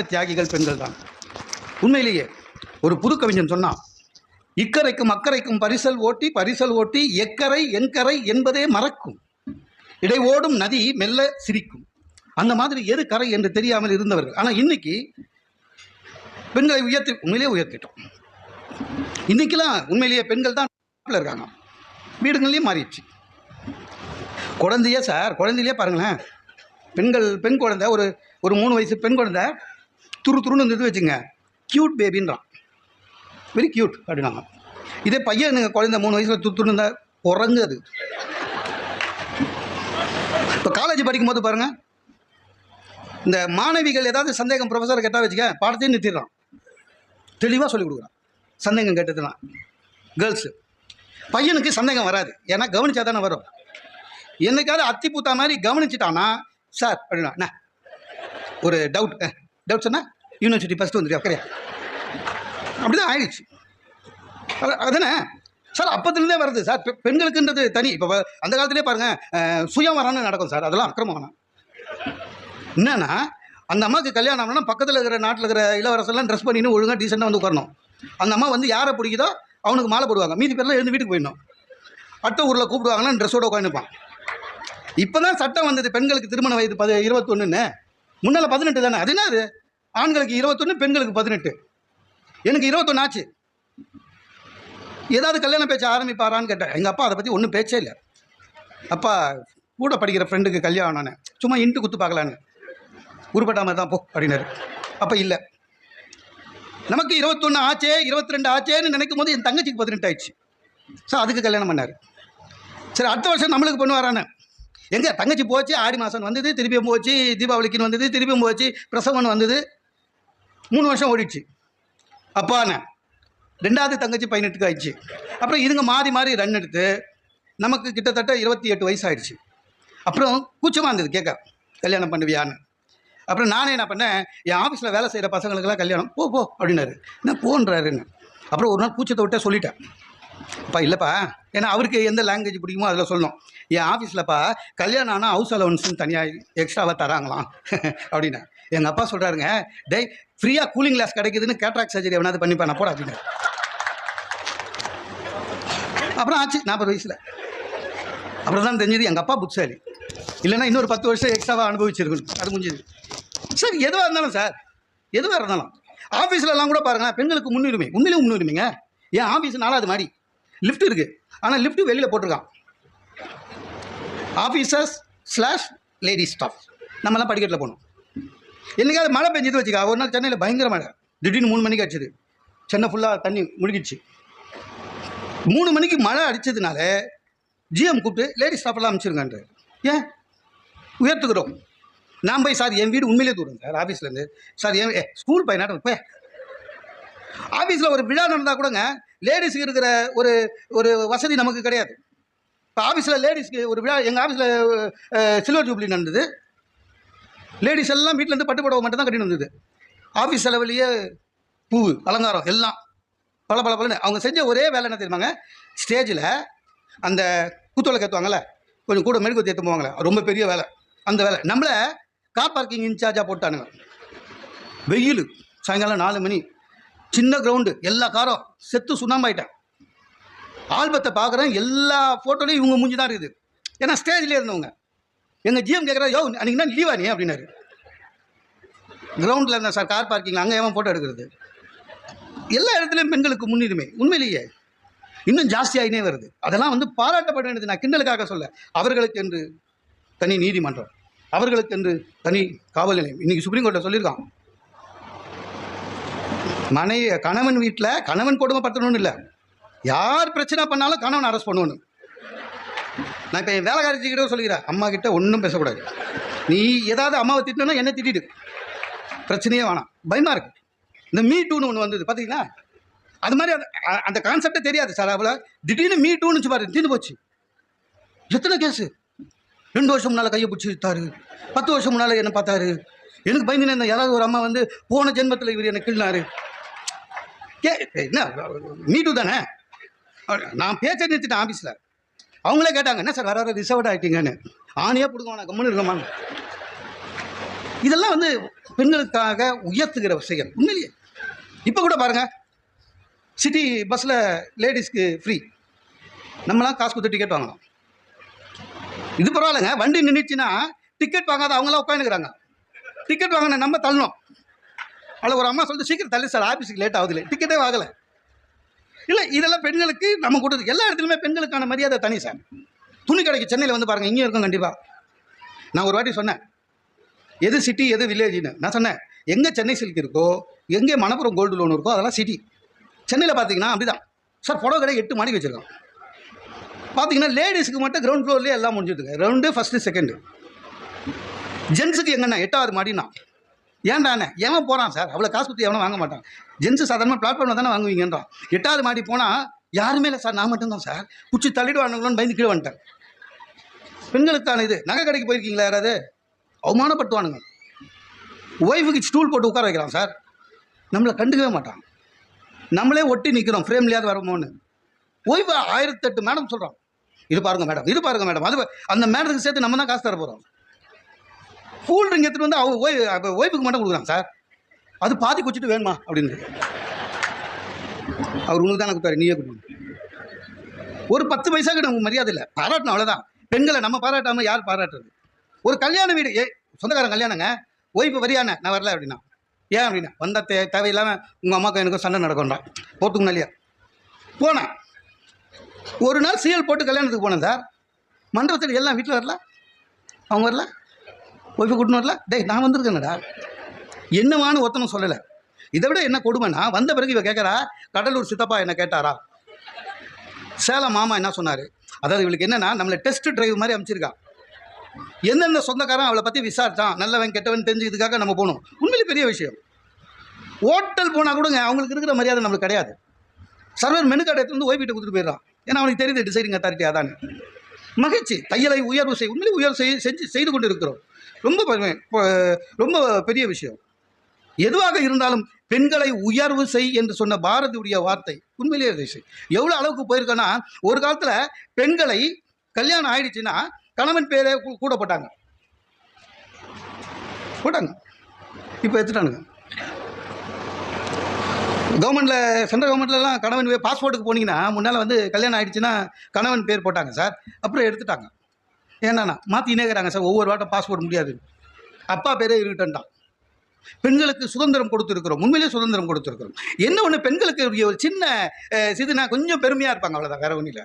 தியாகிகள் பெண்கள் தான் உண்மையிலேயே ஒரு புது கவிஞன் சொன்னான் இக்கரைக்கும் அக்கறைக்கும் பரிசல் ஓட்டி பரிசல் ஓட்டி எக்கரை என்கரை என்பதே மறக்கும். இடை ஓடும் நதி மெல்ல சிரிக்கும். அந்த மாதிரி எது கரை என்று தெரியாமல் இருந்தவர்கள். ஆனால் இன்னைக்கு பெண்களை உயர்த்தி உண்மையிலேயே உயர்த்திட்டோம். இன்னைக்கெல்லாம் உண்மையிலேயே பெண்கள் தான் இருக்காங்க. வீடுகள்லேயும் மாறிடுச்சு. குழந்தையே சார் குழந்தையிலே பாருங்களேன். பெண்கள் பெண் குழந்தை ஒரு ஒரு மூணு வயசு பெண் குழந்தை துரு துருன்னு இருந்தது வச்சுங்க. க்யூட் பேபின்றான் வெரி க்யூட் அப்படின்னாங்க. இதே பையன் நீங்கள் குழந்தை மூணு வயசில் துரு துருன்னு இருந்தால் குறைஞ்சு அது இப்போ காலேஜ் படிக்கும்போது பாருங்க. இந்த மாணவிகள் ஏதாவது சந்தேகம் ப்ரொஃபஸரை கேட்டால் வச்சுக்க பாடத்தையும் நிறுத்திடுறான். தெளிவாக சொல்லிக் கொடுக்குறான். சந்தேகம் கேட்டதுலாம். கேர்ள்ஸு பையனுக்கு சந்தேகம் வராது. ஏன்னா கவனிச்சா தானே வரும். என்னைக்காவது அத்தி பூத்தா மாதிரி கவனிச்சிட்டானா? சார் அப்படின்னா ஒரு டவுட் டவுட் சொன்னா? யூனிவர்சிட்டி ஃபஸ்ட்டு வந்துருக்கு அப்படியா அப்படி தான் ஆயிடுச்சு அதானே? அதுதானே சார் அப்பத்துலேருந்தே வருது. சார் பெண்களுக்குன்றது தனி. இப்போ அந்த காலத்திலே பாருங்கள் வரான்னு நடக்கும் சார். அதெல்லாம் அக்கிரமம். வேணாம் என்னன்னா அந்த அம்மாவுக்கு கல்யாணம் ஆனால் பக்கத்தில் இருக்கிற நாட்டில் இருக்கிற இளவரசெல்லாம் ட்ரெஸ் பண்ணின்னு ஒழுங்காக டீசெண்டாக வந்து உட்காரணும். அந்த அம்மா வந்து யாரை பிடிக்குதோ அவனுக்கு மாலை போடுவாங்க. மீதி பேர்லாம் எழுந்து வீட்டுக்கு போயிடணும். அடுத்த ஊரில் கூப்பிடுவாங்கன்னா ட்ரெஸ்ஸோட உட்காந்துப்பான் இப்போ தான் சட்டம் வந்தது பெண்களுக்கு திருமண வயது பது இருபத்தொன்னுன்னு. முன்னால் பதினெட்டு தானே? அது என்ன அது? ஆண்களுக்கு இருபத்தொன்று பெண்களுக்கு பதினெட்டு. எனக்கு இருபத்தொன்று ஆச்சு. ஏதாவது கல்யாண பேச்ச ஆரம்பிப்பாரான்னு கேட்டேன் எங்கள் அப்பா அதை பற்றி ஒன்றும் பேச்சே இல்லை. அப்பா கூட படிக்கிற ஃப்ரெண்டுக்கு கல்யாணம்னு சும்மா இன்ட்டு குத்து பார்க்கலான்னு. உருப்பட்டா மாதிரி தான் போ அப்படின்னாரு. அப்போ இல்லை. நமக்கு இருபத்தொன்று ஆச்சே இருபத்தி ரெண்டு ஆச்சேன்னு நினைக்கும் போது என் தங்கச்சிக்கு பதினெட்டு ஆயிடுச்சு. ஸோ அதுக்கு கல்யாணம் பண்ணார். சரி அடுத்த வருஷம் நம்மளுக்கு பண்ணுவாரானே எங்கே? தங்கச்சி போச்சு ஆடி மாதம் வந்தது திருப்பியும் போச்சு தீபாவளிக்குன்னு வந்தது திருப்பியும் போச்சு பிரசவன் வந்தது. மூணு வருஷம் ஓடிடுச்சு. அப்பான்னு ரெண்டாவது தங்கச்சி பதினெட்டுக்கு ஆயிடுச்சு. அப்புறம் இதுங்க மாறி மாறி ரன் எடுத்து நமக்கு கிட்டத்தட்ட இருபத்தி எட்டு வயசு ஆயிடுச்சு அப்புறம் கூச்சமாக இருந்தது கேட்க. கல்யாணம் பண்ணுவியான்னு. அப்புறம் நானே என்ன பண்ணேன் என் ஆஃபீஸில் வேலை செய்கிற பசங்களுக்கெல்லாம் கல்யாணம் போ போ அப்படின்னாரு. என்ன போன்றாருன்னு. அப்புறம் ஒரு நாள் கூச்சத்தை விட்டே சொல்லிட்டேன். அப்பா இல்லைப்பா. ஏன்னா அவருக்கு எந்த லாங்குவேஜ் பிடிக்குமோ அதில் சொல்லணும். என் ஆஃபீஸில்ப்பா கல்யாணம் ஆனால் ஹவுஸ் அலவன்ஸ்னு தனியாக எக்ஸ்ட்ராவாக தராங்களாம். அப்படின்னு. எங்கள் அப்பா சொல்கிறாருங்க டேய் ஃப்ரீயாக கூலிங் கிளாஸ் கிடைக்குதுன்னு கேட்ராக் சர்ஜரி எவனாவது பண்ணிப்பா நான் போட அப்படின்னு. அப்புறம் ஆச்சு நாற்பது வயசில். அப்புறம் தான் தெரிஞ்சது எங்கள் அப்பா புட்சாலி இல்லைன்னா இன்னொரு பத்து வருஷம் எக்ஸ்ட்ராவாக அனுபவிச்சிருக்கணும். அது முடிஞ்சது. சார் எதுவாக இருந்தாலும் சார் எதுவாக இருந்தாலும். ஆஃபீஸ்லலாம் கூட பாருங்க பெண்களுக்கு முன்னுரிமை. உண்மையிலும் முன்னுரிமைங்க. என் ஆஃபீஸ் நாலாவது மாடி. லிஃப்ட் இருக்குது ஆனால் லிஃப்ட் வெளியில் போட்டிருக்கான். ஆஃபீஸர்ஸ் ஸ்லாஷ் லேடி ஸ்டாஃப் நம்மலாம் படிக்கட்டில் போகணும். என்னைக்காவது மழை பெஞ்சது வச்சுக்கா ஒரு நாள் சென்னையில் பயங்கர மழை. திடீர்னு மூணு மணிக்கு அடிச்சது. சென்னை ஃபுல்லாக தண்ணி முழுகிடுச்சு. மூணு மணிக்கு மழை அடித்ததுனால ஜிஎம் கூப்பிட்டு லேடி ஸ்டாஃப்லாம் அனுப்பிச்சிருங்கன்ற ஏன்? உயர்த்துக்கிறோம். நான் போய் சார் என் வீடு உண்மையிலே தூரம் சார் ஆஃபீஸ்லேருந்து சார் என் ஏ ஸ்கூல் பையனாட்டம் போய் ஆஃபீஸில் ஒரு விழா நடந்தால் கூடங்க லேடிஸுக்கு இருக்கிற ஒரு ஒரு வசதி நமக்கு கிடையாது. இப்போ ஆஃபீஸில் லேடிஸ்க்கு ஒரு விழா எங்கள் ஆஃபீஸில் சில்வர் ஜூப்ளி நடந்தது. லேடிஸ் எல்லாம் வீட்டிலேருந்து பட்டு புடவை மட்டும் தான் கட்டிட்டு வந்தது. ஆஃபீஸ் செலவுலேயே பூ அலங்காரம் எல்லாம் பல பல பலன்னு அவங்க செஞ்ச ஒரே வேலை என்ன தெரியுமாங்க? ஸ்டேஜில் அந்த குத்துவிளக்கு ஏற்றுவாங்கல்ல கொஞ்சம் கூட மெழுகு ஏற்று போவாங்களே ரொம்ப பெரிய வேலை. அந்த வேலை. நம்மளை கார் பார்க்கிங் இன்சார்ஜாக போட்டானுங்க. வெயில். சாயங்காலம் நாலு மணி. சின்ன கிரவுண்டு எல்லா காரும் செத்து சுண்ணாம்பாயிட்டேன். ஆல்பத்தை பார்க்குறேன் எல்லா ஃபோட்டோலையும் இவங்க மூஞ்சி தான் இருக்குது. ஏன்னா ஸ்டேஜ்லேயே இருந்தவங்க. எங்கள் ஜிஎம் கேட்குறா யோ அன்றைக்கி தான் லீவா நீ? அப்படின்னாரு. கிரவுண்டில் இருந்தேன் சார் கார் பார்க்கிங் அங்கே ஏன் ஃபோட்டோ எடுக்கிறது? எல்லா இடத்துலையும் பெண்களுக்கு முன்னுரிமை. உண்மையிலேயே. இன்னும் ஜாஸ்தியாகினே வருது. அதெல்லாம் வந்து பாராட்டப்பட வேண்டியது நான் கிண்டலுக்காக சொல்ல. அவர்களுக்கு என்று தனி நீதிமன்றம். அவர்களுக்கு என்று தனி காவல் நிலையம். இன்றைக்கி சுப்ரீம் கோர்ட்டில் சொல்லியிருக்கான். மனைவி கணவன் வீட்டில் கணவன் கொடுமைப்படுத்தணும்னு இல்லை. யார் பிரச்சனை பண்ணாலும் கணவன் அரெஸ்ட் பண்ணணும். நான் இப்போ என் வேலைக்காரச்சிக்கிட்ட சொல்லிக்கிறேன். அம்மா கிட்ட ஒன்றும் பேசக்கூடாது. நீ ஏதாவது அம்மாவை திட்டணும்னா என்ன திட்டிடு. பிரச்சனையே வேணாம். பயமாக இருக்கு. இந்த மீ டூன்னு ஒன்று வந்தது பார்த்தீங்களா அது மாதிரி அந்த அந்த கான்செப்டே தெரியாது சார். அவ்வளோ திடீர்னு மீ டூன்னு பாரு தீர்ந்து போச்சு. எத்தனை கேஸு ரெண்டு வருஷம் முன்னால் கையை பிடிச்சி இழுத்தாரு. பத்து வருஷம் முன்னால் என்ன பார்த்தாரு. எனக்கு பயந்து இருந்தேன் யாராவது ஒரு அம்மா வந்து போன ஜென்மத்தில் இவர் என்னை கிள்ளினாரு கே என்ன? மீட்டு தானே? நான் பேச்ச நிறுத்திட்டேன் ஆஃபீஸில் அவங்களே கேட்டாங்க என்ன சார் வர வர ரிசர்வ்ட் ஆகிட்டீங்கன்னு ஆணையாக பிடுங்க கம்முன்னு இருக்கமான்னு இதெல்லாம் வந்து பெண்களுக்காக உயர்த்துகிற விஷயம். உண்மையிலேயே. இப்போ கூட பாருங்கள் சிட்டி பஸ்ஸில் லேடிஸ்க்கு ஃப்ரீ நம்மளாம் காசு கொடுத்து டிக்கெட் வாங்கலாம் இது பரவாயில்லைங்க. வண்டி நின்றுச்சுன்னா டிக்கெட் வாங்காத அவங்களாம் உட்காந்துக்கிறாங்க டிக்கெட் வாங்கின நம்ம தள்ளணும். அதில் ஒரு அம்மா சொல்லிட்டு சீக்கிரம் தள்ளி சார் ஆஃபீஸுக்கு லேட் ஆகுதுல. டிக்கெட்டே வாங்கலை. இல்லை இதெல்லாம் பெண்களுக்கு நம்ம கொடுத்து எல்லா இடத்துலையுமே பெண்களுக்கான மரியாதை தனி சார். துணி கடைக்கு சென்னையில் வந்து பாருங்கள் இங்கேயும் இருக்கும் கண்டிப்பாக நான் ஒரு வாட்டி சொன்னேன் எது சிட்டி எது வில்லேஜ்னு நான் சொன்னேன் எங்கே சென்னை சில்க் இருக்கோ எங்கே மணப்புறம் கோல்டு லோன் இருக்கோ அதெல்லாம் சிட்டி சென்னையில் பார்த்தீங்கன்னா அப்படிதான். சார் புடவை கடை எட்டு மணிக்கு வச்சுருக்கோம் பார்த்தீங்கன்னா லேடிஸுக்கு மட்டும் கிரவுண்ட் ஃப்ளோர்லேயே எல்லாம் முடிஞ்சிருக்கு ரவுண்டு ஃபஸ்ட்டு செகண்டு ஜென்ஸுக்கு எங்கன்னா எட்டாவது மாடினா ஏன்டாண்ணே எவன் போகிறான் சார்? அவ்வளோ காசு கொடுத்து எவனும் வாங்க மாட்டான். ஜென்ஸு சாதாரணமாக பிளாட்ஃபார்மில் தானே வாங்குவீங்கன்றான். எட்டாவது மாடி போனால் யாருமே இல்லை சார். நான் மட்டும்தான் சார். குச்சி தள்ளிடுவானுங்களோன்னு பயந்து கீழே வந்துட்டேன். பெண்களுக்கான இது. நகை கடைக்கு போயிருக்கீங்களா யாராவது? அவமானப்படுத்துவானுங்க. ஒய்ஃபுக்கு ஸ்டூல் போட்டு உட்கார வைக்கிறான் சார். நம்மளை கண்டுக்கவே மாட்டான். நம்மளே ஒட்டி நிற்கிறோம் ஃப்ரேம்லையாவது வரமோன்னு. ஓய்வு ஆயிரத்தெட்டு மேடம் சொல்கிறோம் இது பாருங்க மேடம் இது பாருங்க மேடம் அது அந்த மேடத்துக்கு சேர்த்து நம்ம தான் காசு தர போகிறோம் கூல் ட்ரிங்க் எடுத்துகிட்டு வந்து அவங்க ஓய் ஒய்ஃபுக்கு மட்டும் கொடுக்குறாங்க சார். அது பாதி குச்சிட்டு வேணுமா அப்படின்னு. அவர் உனக்கு தானே கொடுத்தாரு நீயே கொடுக்கணும். ஒரு பத்து பைசாக்கு நமக்கு மரியாதை இல்லை. பாராட்டணும் அவ்வளோதான் பெண்களை நம்ம பாராட்டாமல் யார் பாராட்டுறது? ஒரு கல்யாண வீடு ஏ சொந்தக்காரன் கல்யாணங்க. ஒய்ஃபு வரியானே நான் வரல அப்படின்னா. ஏன் அப்படின்னா? வந்த தே தேவையில்லாமல் உங்கள் அம்மாவுக்கு எனக்கும் சண்டை நடக்கும்றான் போகிறதுக்கு இல்லையா? போனேன் ஒரு நாள் சீரியல் போட்டு கல்யாணத்துக்கு போனேன் சார். மண்டபத்தில் எல்லாம் வீட்டில் வரல? அவங்க வரல? ஒய்ஃபை கூட்டின்னு வரல? டேய் நான் வந்திருக்கேனடா. என்னவான்னு ஒருத்தனும் சொல்லலை. இதை விட என்ன கொடுமைன்னா வந்த பிறகு இவ கேட்குறா கடலூர் சித்தப்பா என்ன கேட்டாரா? சேலம் மாமா என்ன சொன்னார்? அதாவது இவளுக்கு என்னென்னா நம்மளை டெஸ்ட் டிரைவ் மாதிரி அமைச்சிருக்கா. எந்தெந்த சொந்தக்காரன் அவளை பற்றி விசாரித்தான் நல்லவன் கெட்டவன் தெரிஞ்சதுக்காக நம்ம போகணும். உண்மையிலே பெரிய விஷயம். ஹோட்டல் போனால் கூடங்க அவங்களுக்கு இருக்கிற மரியாதை நம்மளுக்கு கிடையாது. சர்வர் மெனு கடை எடுத்து வந்து ஓய்விட்டு கொடுத்துட்டு போயிடுறான். ஏன்னா அவனுக்கு தெரியுது டிசைடிங் அத்தாரிட்டி அதானே மகிழ்ச்சி. தையலை உயர்வு செய் உண்மையிலே உயர்வு செய் செஞ்சு செய்து கொண்டு இருக்கிறோம் ரொம்ப இப்போ ரொம்ப பெரிய விஷயம். எதுவாக இருந்தாலும் பெண்களை உயர்வு செய் என்று சொன்ன பாரதியுடைய வார்த்தை உண்மையிலேயே அதை செய். எவ்வளோ அளவுக்கு போயிருக்கோன்னா ஒரு காலத்தில் பெண்களை கல்யாணம் ஆயிடுச்சுன்னா கணவன் பேரே கூட போட்டாங்க போட்டாங்க. இப்போ எடுத்துட்டானுங்க. கவர்மெண்ட்டில் சென்ட்ரல் கவர்மெண்ட்லலாம் கணவன் பேர் பாஸ்போர்ட்டுக்கு போனீங்கன்னா முன்னால் வந்து கல்யாணம் ஆகிடுச்சுன்னா கணவன் பேர் போட்டாங்க சார். அப்புறம் எடுத்துட்டாங்க. ஏன்னா மாற்றினே இருக்கிறாங்க சார். ஒவ்வொரு வாட்டம் பாஸ்போர்ட் முடியாது. அப்பா பேரே இருக்கட்டான் பெண்களுக்கு சுதந்திரம் கொடுத்துருக்குறோம். உண்மையிலே சுதந்திரம் கொடுத்துருக்குறோம். என்ன ஒன்று பெண்களுக்கு ஒரு சின்ன சிதுனா கொஞ்சம் பெருமையாக இருப்பாங்க. அவ்வளோதான் வேற ஒன்றும் இல்லை.